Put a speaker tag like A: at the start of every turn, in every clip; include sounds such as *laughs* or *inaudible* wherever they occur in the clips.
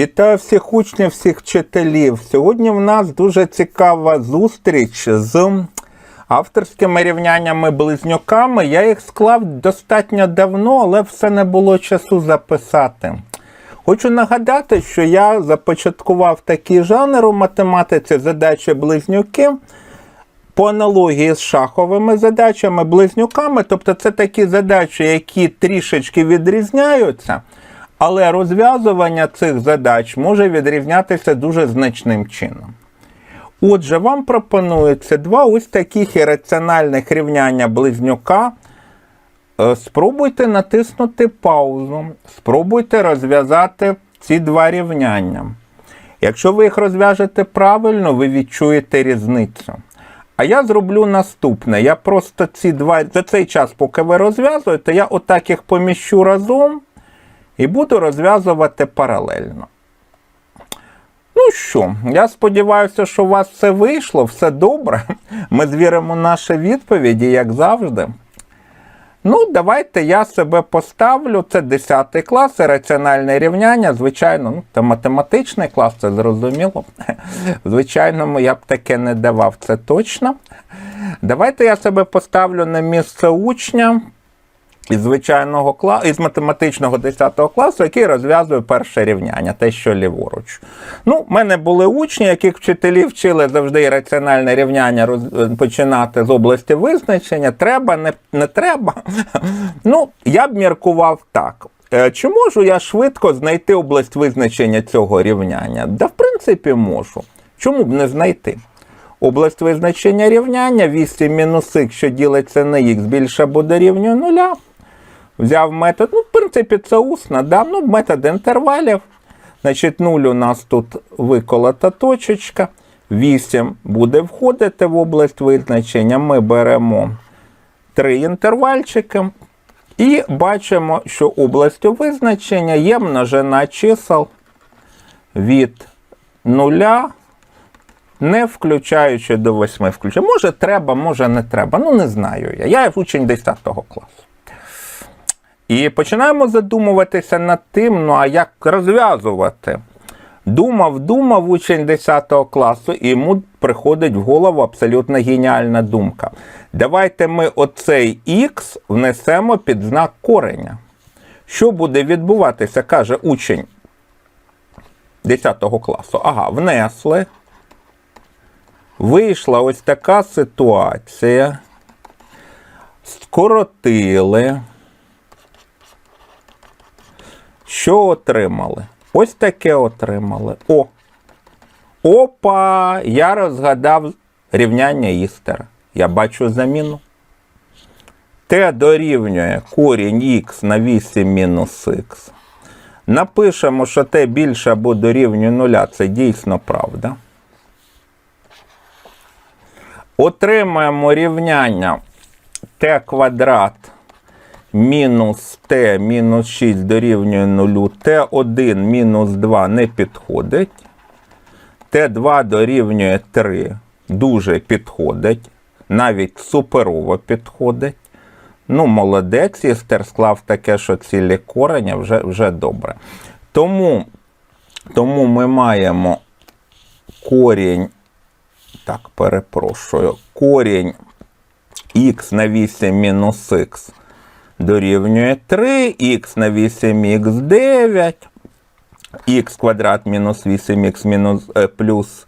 A: Вітаю всіх учнів, всіх вчителів. Сьогодні в нас дуже цікава зустріч з авторськими рівняннями близнюками. Я їх склав достатньо давно, але все не було часу записати. Хочу нагадати, що я започаткував такий жанр у математиці задачі близнюки по аналогії з шаховими задачами, близнюками. Тобто це такі задачі, які трішечки відрізняються, але розв'язування цих задач може відрізнятися дуже значним чином. Отже, вам пропонується два ось таких ірраціональних рівняння близнюка. Е, Спробуйте натиснути паузу, спробуйте розв'язати ці два рівняння. Якщо ви їх розв'яжете правильно, ви відчуєте різницю. А я зроблю наступне. Я просто ці два за цей час, поки ви розв'язуєте, я отак їх поміщу разом і буду розв'язувати паралельно. Ну що, я сподіваюся, що у вас все вийшло, все добре. *laughs* Ми звіримо наші відповіді, як завжди. Ну, давайте я себе поставлю. Це 10 клас, раціональне рівняння. Звичайно, ну, це математичний клас, це зрозуміло. *laughs* Звичайно, я б таке не давав, це точно. Давайте я себе поставлю на місце учня із звичайного класу, із математичного 10 класу, який розв'язує перше рівняння, те, що ліворуч. Ну, в мене були учні, яких вчителі вчили завжди раціональне рівняння роз... починати з області визначення. Треба, не, не треба. *laughs* Ну, я б міркував так. Е, Чи можу я швидко знайти область визначення цього рівняння? Да, в принципі, можу. Чому б не знайти? Область визначення рівняння 8 мінус х, що ділиться на х, більше або дорівнює нуля. Взяв метод, ну, в принципі, це усно, да? ну, метод інтервалів. Значить, 0 у нас тут виколота точечка. 8 буде входити в область визначення. Ми беремо три інтервальчики. І бачимо, що областю визначення є множина чисел від 0 не включаючи до 8 включення. Може, треба, може не треба. Ну, не знаю я. Я учень 10 класу. І починаємо задумуватися над тим, ну а як розв'язувати. Думав, думав учень 10 класу, і йому приходить в голову абсолютно геніальна думка. Давайте ми оцей х внесемо під знак кореня. Що буде відбуватися, каже учень 10 класу. Ага, внесли. Вийшла ось така ситуація. Скоротили. Що отримали? Ось таке отримали. О! Опа! Я розгадав рівняння Істера. Я бачу заміну. Т дорівнює корінь х на 8 мінус х. Напишемо, що Т більше або дорівнює нуля. Це дійсно правда. Отримаємо рівняння t квадрат мінус t мінус 6 дорівнює 0, t1 мінус 2 не підходить. Т2 дорівнює 3 дуже підходить, навіть суперово підходить. Ну, молодець, Істер склав таке, що цілі корення вже, вже добре. Тому, тому ми маємо корінь так, перепрошую. Корінь х на 8 мінус х дорівнює 3, х на 8х 9, х квадрат мінус 8х мінус е, плюс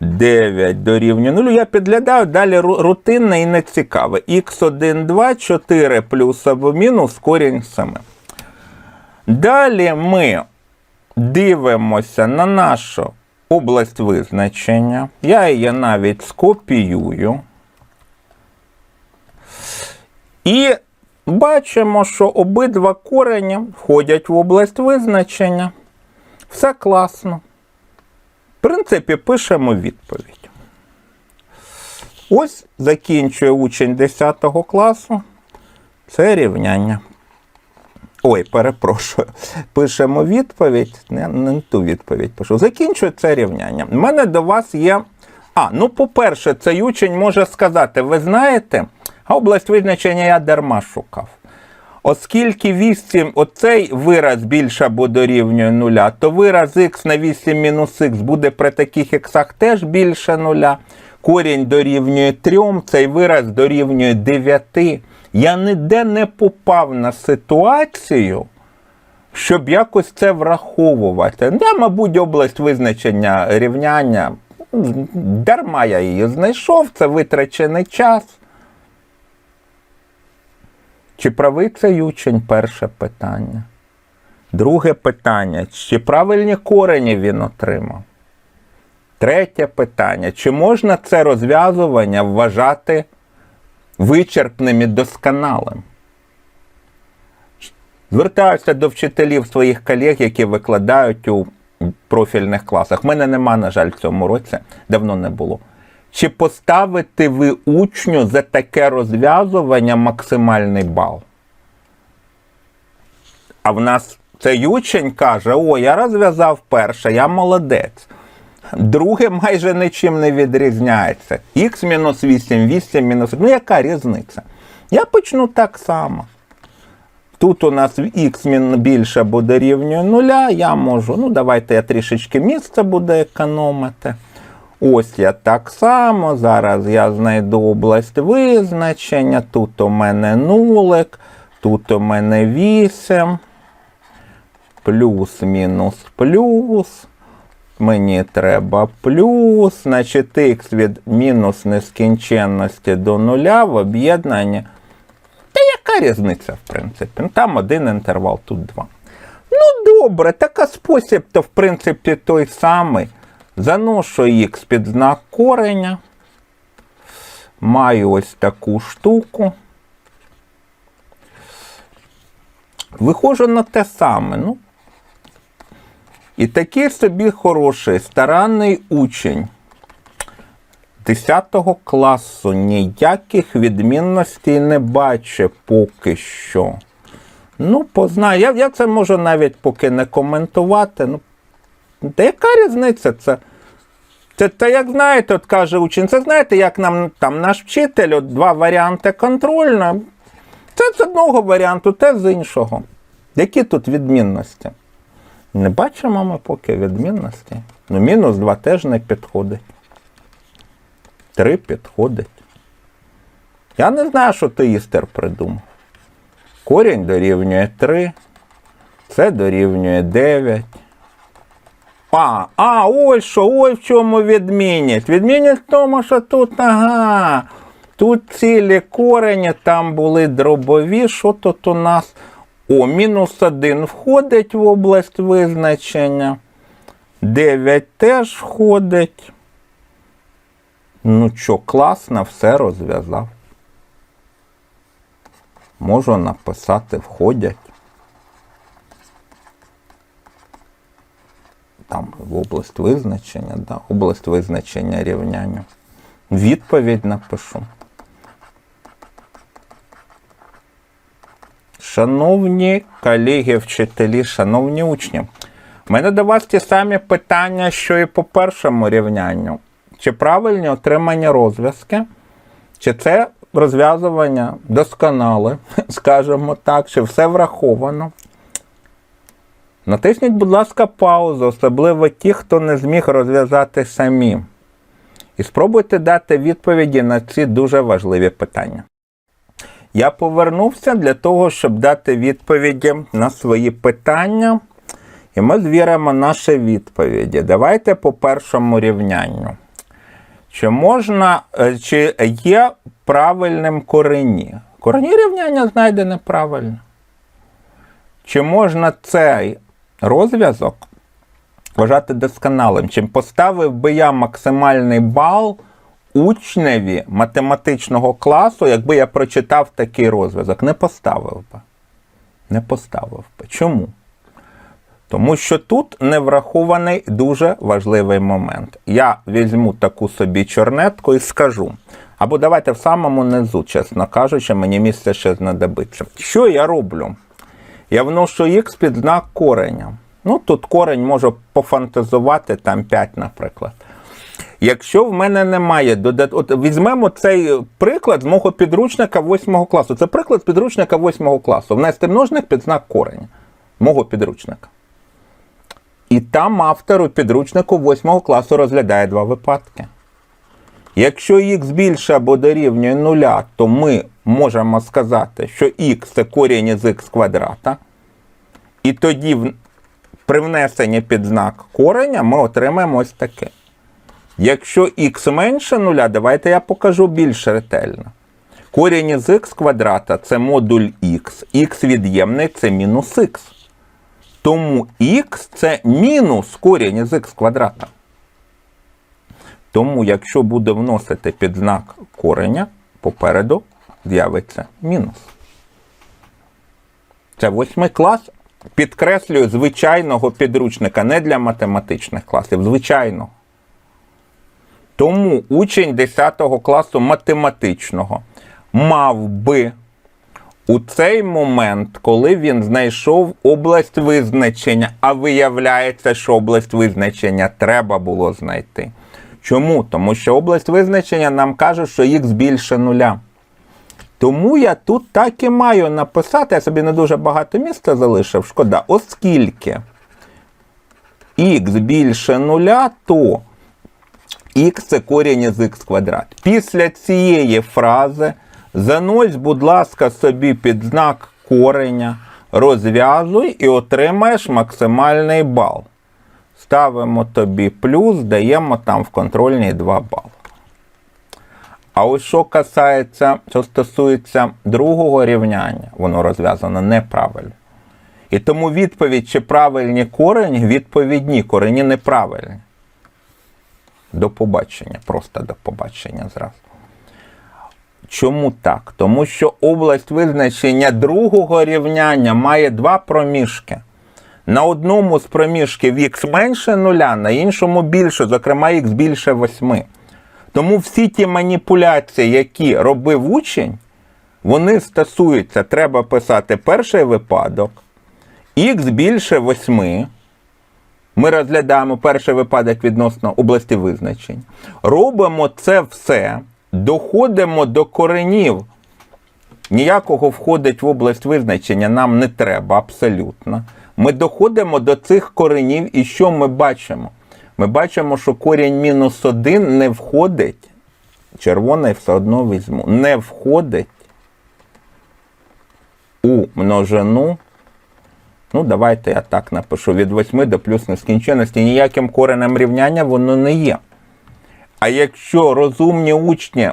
A: 9 дорівнює 0. Я підглядаю, далі рутинне і не цікаве. х1, 2, 4 плюс або мінус корінь 7. Далі ми дивимося на нашу область визначення. Я її навіть скопіюю. І бачимо, що обидва корені входять в область визначення. Все класно. В принципі, пишемо відповідь. Ось закінчує учень 10 класу. Це рівняння. Ой, перепрошую. Пишемо відповідь. Не, не ту відповідь пишу. Закінчую це рівняння. У мене до вас є. А, ну, по-перше, цей учень може сказати: ви знаєте, а область визначення я дарма шукав. Оскільки 8, оцей вираз більше або дорівнює нуля, то вираз х на 8 мінус х буде при таких х теж більше нуля. Корінь дорівнює 3, цей вираз дорівнює 9. Я ніде не попав на ситуацію, щоб якось це враховувати. Я, мабуть, область визначення рівняння. Дарма я її знайшов, це витрачений час. Чи правий цей учень? Перше питання. Друге питання. Чи правильні корені він отримав? Третє питання. Чи можна це розв'язування вважати вичерпним і досконалим? Звертаюся до вчителів своїх колег, які викладають у профільних класах. У мене нема, на жаль, в цьому році, давно не було. Чи поставите ви учню за таке розв'язування максимальний бал? А в нас цей учень каже: О, я розв'язав перше, я молодець. Друге майже нічим не відрізняється. Х мінус 8, 8 мінус. Ну, яка різниця? Я почну так само. Тут у нас х більше буде рівнює нуля, я можу, ну давайте я трішечки місця буду економити. Ось я так само. Зараз я знайду область визначення. Тут у мене нулик, тут у мене 8, плюс, мінус, плюс. Мені треба плюс, значить х від мінус нескінченності до нуля в об'єднанні. Та яка різниця, в принципі? Там один інтервал, тут два. Ну, добре, така спосіб, то в принципі той самий. Заношу х під знак кореня. Маю ось таку штуку. Виходжу на те саме. Ну, і такий собі хороший, старанний учень 10 класу ніяких відмінностей не бачить поки що. Ну, познаю. Я, я це можу навіть поки не коментувати. Ну, та яка різниця? Це, це, це як знаєте, от каже учень, це знаєте, як нам там наш вчитель, от два варіанти контрольно. Це з одного варіанту, те з іншого. Які тут відмінності? Не бачимо ми поки відмінності. Ну, мінус 2 теж не підходить. 3 підходить. Я не знаю, що ти істер придумав. Корінь дорівнює 3. Це дорівнює 9. А, а, ось що, ой в чому відмінність. Відмінність в тому, що тут, ага. Тут цілі корені, там були дробові. Що тут у нас? О, мінус 1 входить в область визначення. 9 теж входить. Ну що, класно, все розв'язав. Можу написати входять. Там в область визначення, да, область визначення рівняння. Відповідь напишу. Шановні колеги, вчителі, шановні учні, у мене до вас ті самі питання, що і по першому рівнянню. Чи правильні отримані розв'язки, чи це розв'язування досконале, *laughs* скажімо так, чи все враховано. Натисніть, будь ласка, паузу, особливо ті, хто не зміг розв'язати самі. І спробуйте дати відповіді на ці дуже важливі питання. Я повернувся для того, щоб дати відповіді на свої питання. І ми звіримо наші відповіді. Давайте по першому рівнянню. Чи можна, е, чи є правильним корені? Корені рівняння знайдене правильно. Чи можна цей розв'язок вважати досконалим? Чим поставив би я максимальний бал учневі математичного класу, якби я прочитав такий розв'язок? Не поставив би. Не поставив би. Чому? Тому що тут не врахований дуже важливий момент. Я візьму таку собі чорнетку і скажу. Або давайте в самому низу, чесно кажучи, мені місце ще знадобиться. Що я роблю? Я вношу х під знак кореня. Ну, тут корень можу пофантазувати, там 5, наприклад. Якщо в мене немає додат... От візьмемо цей приклад з мого підручника 8 класу. Це приклад підручника 8 класу. Внести множник під знак кореня. Мого підручника. І там автор у підручнику 8 класу розглядає два випадки. Якщо х більше або дорівнює нуля, то ми можемо сказати, що х це корінь із х квадрата. І тоді при внесенні під знак кореня ми отримаємо ось таке. Якщо х менше нуля, давайте я покажу більш ретельно. Корінь із х квадрата це модуль х, х від'ємний це мінус х. Тому х це мінус корінь із х квадрата. Тому, якщо буде вносити під знак кореня, попереду з'явиться мінус. Це восьмий клас. Підкреслюю звичайного підручника, не для математичних класів, звичайного. Тому учень 10 класу математичного мав би у цей момент, коли він знайшов область визначення, а виявляється, що область визначення треба було знайти. Чому? Тому що область визначення нам каже, що х більше нуля. Тому я тут так і маю написати, я собі не дуже багато місця залишив, шкода, оскільки х більше нуля, то х це корінь із х квадрат. Після цієї фрази занось, будь ласка, собі під знак кореня, розв'язуй і отримаєш максимальний бал. Ставимо тобі плюс, даємо там в контрольній 2 бали. А ось що касається, що стосується другого рівняння, воно розв'язано неправильно. І тому відповідь, чи правильні корені, відповідь ні, корені неправильні. До побачення, просто до побачення зразу. Чому так? Тому що область визначення другого рівняння має два проміжки. На одному з проміжків х менше нуля, на іншому більше, зокрема х більше 8. Тому всі ті маніпуляції, які робив учень, вони стосуються, треба писати перший випадок, х більше 8. Ми розглядаємо перший випадок відносно області визначень. Робимо це все, доходимо до коренів. Ніякого входить в область визначення нам не треба абсолютно. Ми доходимо до цих коренів, і що ми бачимо? Ми бачимо, що корінь мінус 1 не входить. Червоний все одно візьму. Не входить у множину. Ну, давайте я так напишу: від 8 до плюс нескінченності. Ніяким коренем рівняння воно не є. А якщо розумні учні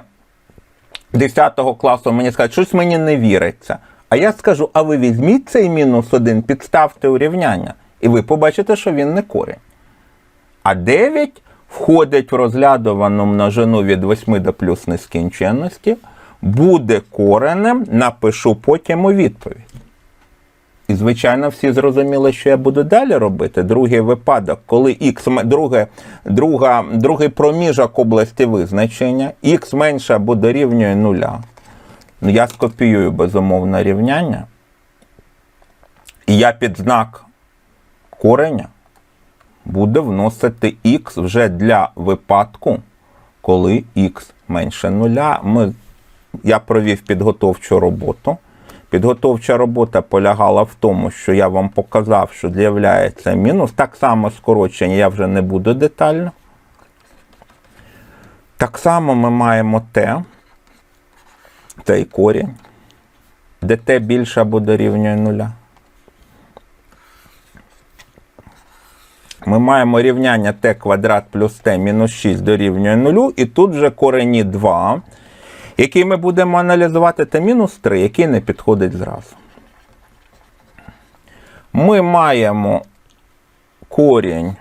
A: 10 класу мені скажуть, щось мені не віриться. А я скажу, а ви візьміть цей мінус 1, підставте у рівняння, і ви побачите, що він не корінь. А 9 входить в розглядувану множину від 8 до плюс нескінченності, буде коренем, напишу потім у відповідь. І, звичайно, всі зрозуміли, що я буду далі робити. Другий випадок, коли м- друге, друга, другий проміжок області визначення, х менше або дорівнює нуля. Ну, я скопіюю безумовно рівняння. І я під знак кореня буду вносити х вже для випадку, коли х менше нуля. Ми, я провів підготовчу роботу. Підготовча робота полягала в тому, що я вам показав, що з'являється мінус. Так само скорочення я вже не буду детально. Так само ми маємо t, цей корінь, де t більше або дорівнює нуля. Ми маємо рівняння t квадрат плюс t мінус 6 дорівнює нулю, і тут вже корені 2, який ми будемо аналізувати, та мінус 3, який не підходить зразу. Ми маємо корінь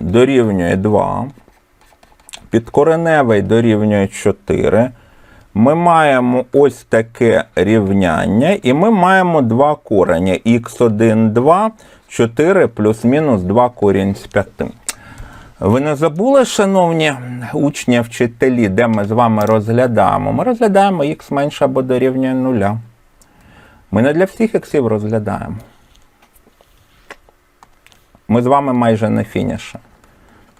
A: дорівнює 2, підкореневий дорівнює 4. Ми маємо ось таке рівняння, і ми маємо два корення. х1, 2, 4 плюс-мінус 2 корінь з 5. Ви не забули, шановні учні, вчителі, де ми з вами розглядаємо? Ми розглядаємо х менше або дорівнює нуля. Ми не для всіх іксів розглядаємо. Ми з вами майже на фініші.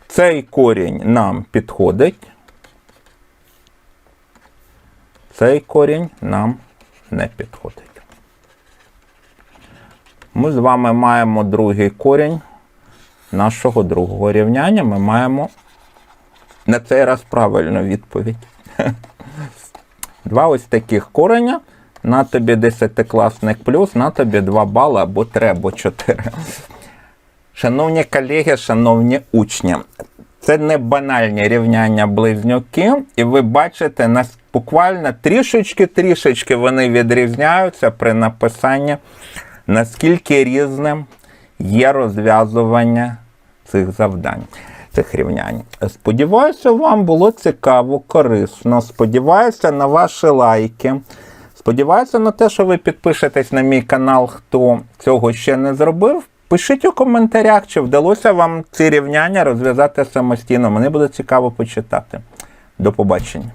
A: Цей корінь нам підходить. Цей корінь нам не підходить. Ми з вами маємо другий корінь нашого другого рівняння. Ми маємо на цей раз правильну відповідь. *laughs* Два ось таких кореня. На тобі 10-класник плюс, на тобі 2 бали або 3, або 4. Шановні колеги, шановні учні, це не банальні рівняння близнюки, і ви бачите, нас буквально трішечки-трішечки вони відрізняються при написанні, наскільки різним є розв'язування цих завдань, цих рівнянь. Сподіваюся, вам було цікаво, корисно. Сподіваюся на ваші лайки. Сподіваюся на те, що ви підпишетесь на мій канал, хто цього ще не зробив. Пишіть у коментарях, чи вдалося вам ці рівняння розв'язати самостійно. Мені буде цікаво почитати. До побачення.